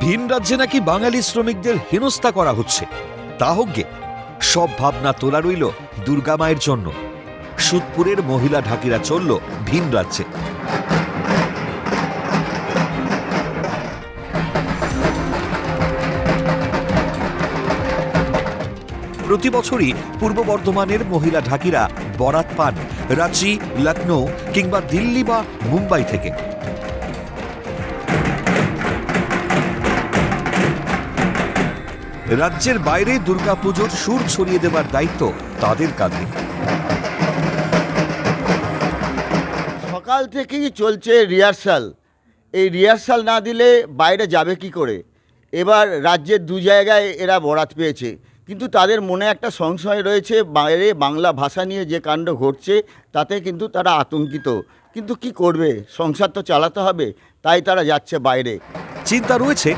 ভিন রাজ্যে নাকি বাঙালি শ্রমিকদের হেনস্থা করা হচ্ছে। তা হোক সব ভাবনা তোলা রইল দুর্গা মায়ের জন্য। সুদপুরের মহিলা ঢাকিরা চলল ভিন রাজ্যে। প্রতি বছরই পূর্ব বর্ধমানের মহিলা ঢাকিরা বরাত পান রাঁচি লখনৌ কিংবা দিল্লি বা মুম্বাই থেকে। রাজ্যের বাইরে দুর্গাপুজোর সুর ছড়িয়ে দেবার দায়িত্ব তাদের কাঁধে। সকাল থেকেই চলছে রিহার্সাল। এই রিহার্সাল না দিলে বাইরে যাবে কি করে? এবার রাজ্যের দু জায়গায় এরা বরাত পেয়েছে। কিন্তু তাদের মনে একটা সংশয় রয়েছে বাইরে বাংলা ভাষা নিয়ে যে কাণ্ড ঘটছে তাতে কিন্তু তারা আতঙ্কিত। কিন্তু কি করবে? সংসার তো চালাতে হবে তাই তারা যাচ্ছে বাইরে। চিন্তা রয়েছে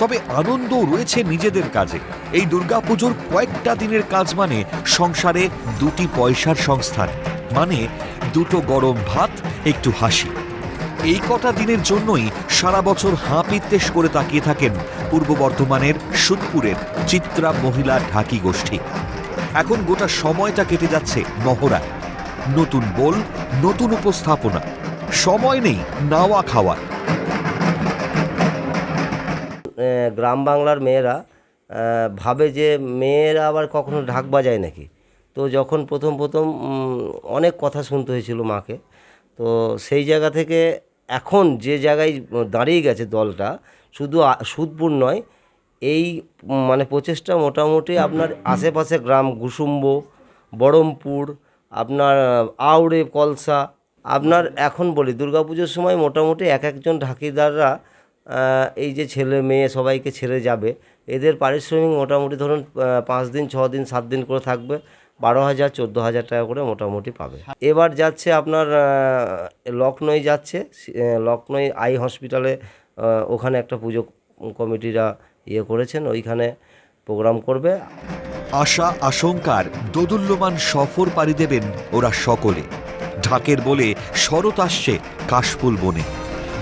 তবে আনন্দও রয়েছে নিজেদের কাজে। এই দুর্গাপুজোর কয়েকটা দিনের কাজ মানে সংসারে দুটি পয়সার সংস্থান মানে দুটো গরম ভাত, একটু হাসি। এই কটা দিনের জন্যই সারা বছর হাঁ করে তাকিয়ে থাকেন পূর্ব বর্ধমানের সুদপুরের চিত্রা মহিলা ঢাকি গোষ্ঠী। এখন গোটা সময়টা কেটে যাচ্ছে মহড়ায় নতুন বোল, নতুন উপস্থাপনা। সময় নেই, নাওয়া খাওয়ার গ্রাম বাংলার মেয়েরা ভাবে যে মেয়েরা আবার কখনো ঢাক বাজায় নাকি? তো যখন প্রথম প্রথম অনেক কথা শুনতে হয়েছিল মাকে। তো সেই জায়গা থেকে এখন যে জায়গায় দাঁড়িয়ে গেছে দলটা, শুধু সুদপুর নয়, এই মানে প্রচেষ্টা মোটামুটি আপনার আশেপাশে গ্রাম কুসুম্ব, বড়মপুর, আপনার আউড়ে, কলসা, আপনার এখন বলি, দুর্গাপুজোর সময় মোটামুটি এক একজন ঢাকিদাররা এই যে ছেলে মেয়ে সবাইকে ছেড়ে যাবে, এদের পারিশ্রমিক মোটামুটি ধরুন পাঁচ দিন, ছ দিন, সাত দিন করে থাকবে, বারো হাজার, চোদ্দ হাজার টাকা করে মোটামুটি পাবে। এবার যাচ্ছে আপনার লখনৌ যাচ্ছে লখনৌ আই হসপিটালে ওখানে একটা পুজো কমিটিরা ইয়ে করেছেন, ওইখানে প্রোগ্রাম করবে। আশা আশঙ্কার দোদুল্যমান সফর পাড়ি দেবেন ওরা সকলে। ঢাকের বলে শরৎ আসছে কাশফুল বনে।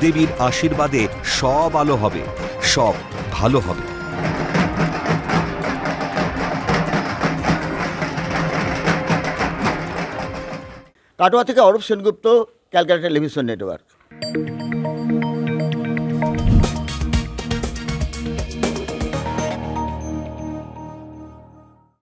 দেবীর আশীর্বাদে সব আলো হবে, সব ভালো হবে। কাটোয়া থেকে Arup Sengupta, Calcutta television network.